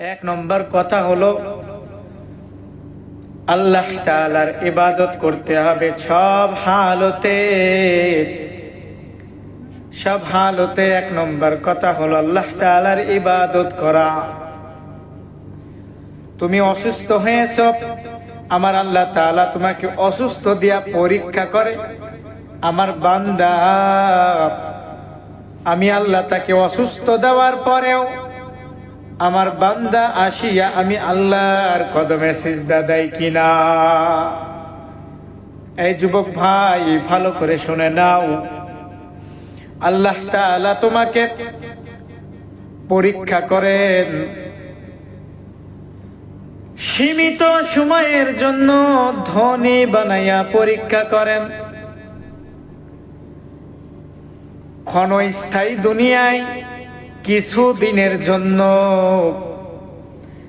এক নম্বর কথা হলো, আল্লাহ তাআলার ইবাদত করতে হবে সব হালতে। সব হালতে এক নম্বর কথা হলো আল্লাহ তাআলার ইবাদত করা। তুমি অসুস্থ হয়েছ, আমার আল্লাহ তাআলা তোমাকে অসুস্থ দিয়া পরীক্ষা করে। আমার বান্দা, আমি আল্লাহ তাকে অসুস্থ দেওয়ার পরেও আমার বান্দা আসিয়া আমি আল্লাহর কদমে সিজদা দেয় কিনা? এই যুবক ভাই, ভালো করে শুনে নাও। আল্লাহ তোমাকে পরীক্ষা করেন। সীমিত সময়ের জন্য ধনী বানাইয়া পরীক্ষা করেন। ক্ষণস্থায়ী দুনিয়ায় কিছু দিনের জন্য।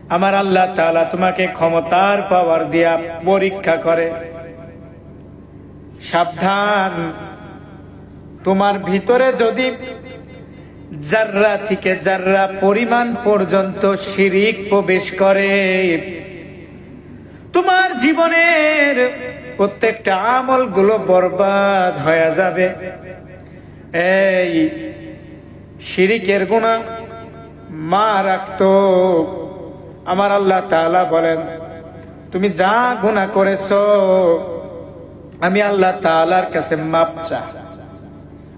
আমার আল্লাহ তাআলা তোমাকে ক্ষমতার পাওয়ার দিয়া পরীক্ষা করে। সাবধান। তোমার ভিতরে যদি জাররা থেকে জাররা পরিমাণ পর্যন্ত শিরিক প্রবেশ করে, তোমার জীবনের প্রত্যেকটা আমলগুলো বরবাদ হয়ে যাবে। এই শিরিকের গুণা মা রাখতো আমার আল্লাহ তাআলা বলেন, তুমি যা গুণা করেছ, আমি আল্লাহ তাআলার কাছে মাপ চা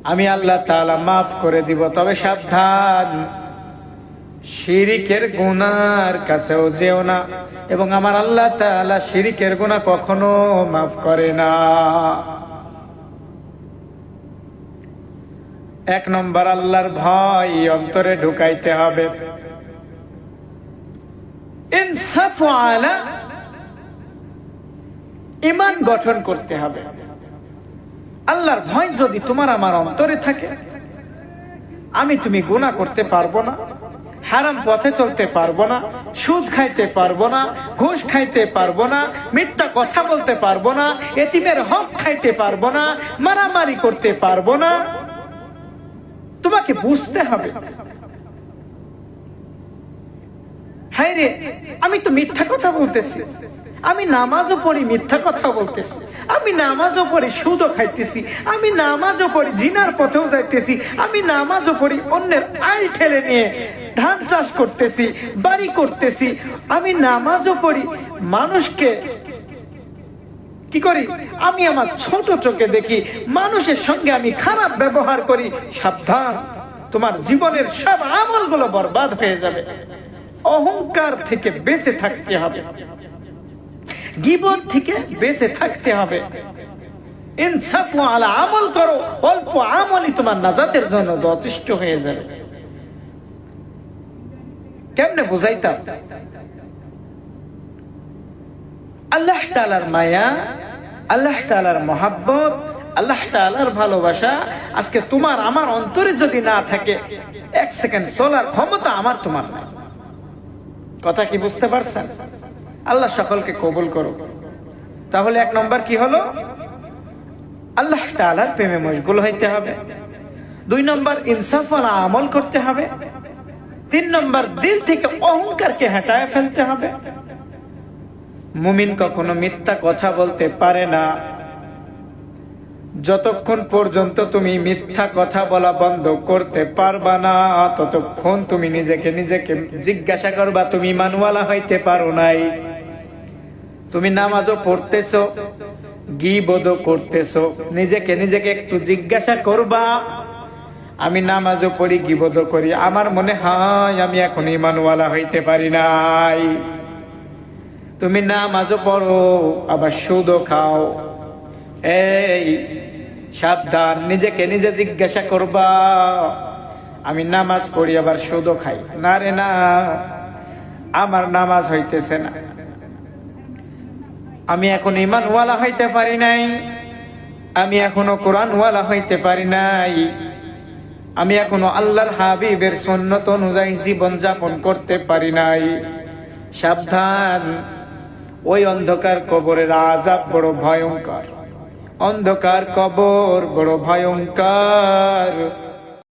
আমি আল্লাহ তাআলা মাফ করে দিব, তবে সাবধান। শিরিকের গুনার কাছেও যেও না, এবং আমার আল্লাহ তাআলা শিরিকের গুনাহ কখনো মাফ করে না। এক নম্বর আল্লাহর ভয় অন্তরে ঢুকাইতে হবে। ইমান গঠন করতে হবে। আল্লাহর ভয় যদি তোমার আমার অন্তরে থাকে, আমি তুমি গুণা করতে পারব না, হারাম পথে চলতে পারব না, সুদ খাইতে পারব না, ঘুষ খাইতে পারব না, মিথ্যা কথা বলতে পারব না, এতিমের হক খাইতে পারব না, মারামারি করতে পারব না তোমাকে বুঝতে হবে। হায় রে, আমি তো মিথ্যা কথা বলতেছি। আমি নামাজও পড়ি, মিথ্যা কথা বলতেছি। আমি নামাজও পড়ি, সুদও খাইতেছি। আমি নামাজও পড়ি, জিনার পথেও যাইতেছি। আমি নামাজও পড়ি, অন্যের আয় ঠেলে নিয়ে ধান চাষ করতেছি, বাড়ি করতেছি। আমি নামাজও পড়ি, মানুষকে কি করি? আমি আমার ছোট চোখে দেখি, মানুষের সঙ্গে আমি খারাপ ব্যবহার করি। সাবধান, তোমার জীবনের সব আমলগুলো বরবাদ হয়ে যাবে। অহংকার থেকে বেঁচে থাকতে হবে। থেকে বেঁচে থাকতে হবে। ইনসাফ আলা আমল করো, অল্প আমলই তোমার নাজাতের জন্য যথেষ্ট হয়ে যাবে। কেমনে বুঝাইতাম? আল্লাহ তালার মায়া, আল্লাহ তালার মহাব্বত, আল্লাহ তালার ভালোবাসা। আজকে তোমার আমার অন্তরে যদি না থাকে, এক সেকেন্ড চলার ক্ষমতা আমার তোমার নাই। কথা কি বুঝতে পারছেন? আল্লাহ সকলকে কবুল করো তাহলে এক নম্বর কি হলো? আল্লাহ তালার প্রেমে মশগুল হইতে হবে। দুই নম্বর ইনসাফ আমল করতে হবে। তিন নম্বর দিল থেকে অহংকারকে হটায় ফেলতে হবে। মুমিন কখনো মিথ্যা কথা বলতে পারে না। যতক্ষণ পর্যন্ত তুমি মিথ্যা কথা বলা বন্ধ করতে পারবা না, ততক্ষণ তুমি নিজেকে নিজেকে জিজ্ঞাসা করবা, তুমি মানওয়ালা হইতে পারো নাই। তুমি নামাজও পড়তেছ গি গিবোধও করতেছ, নিজেকে নিজেকে একটু জিজ্ঞাসা করবা, আমি নামাজও পড়ি গিবোধও করি, আমার মনে হয় আমি এখন ইমানওয়ালা হইতে পারি নাই। তুমি নামাজও পড়ো, আবার সুদও খাও। এই, সাবধান, নিজেকে নিজে জিজ্ঞাসা করবা, আমি নামাজ পড়ি, আবার সুদও খাই। না রে না, আমার নামাজ হইতেছে না। আমি এখন ইমানওয়ালা হইতে পারি নাই, আমি এখনও কোরআনওয়ালা হইতে পারি নাই। আমি এখনও আল্লাহর হাবিবের সন্ন্যত অনুযায়ী জীবন যাপন করতে পারি নাই। সাবধান ওই অন্ধকার কবরের আজাব বড় ভয়ঙ্কর। অন্ধকার কবর বড় ভয়ঙ্কর।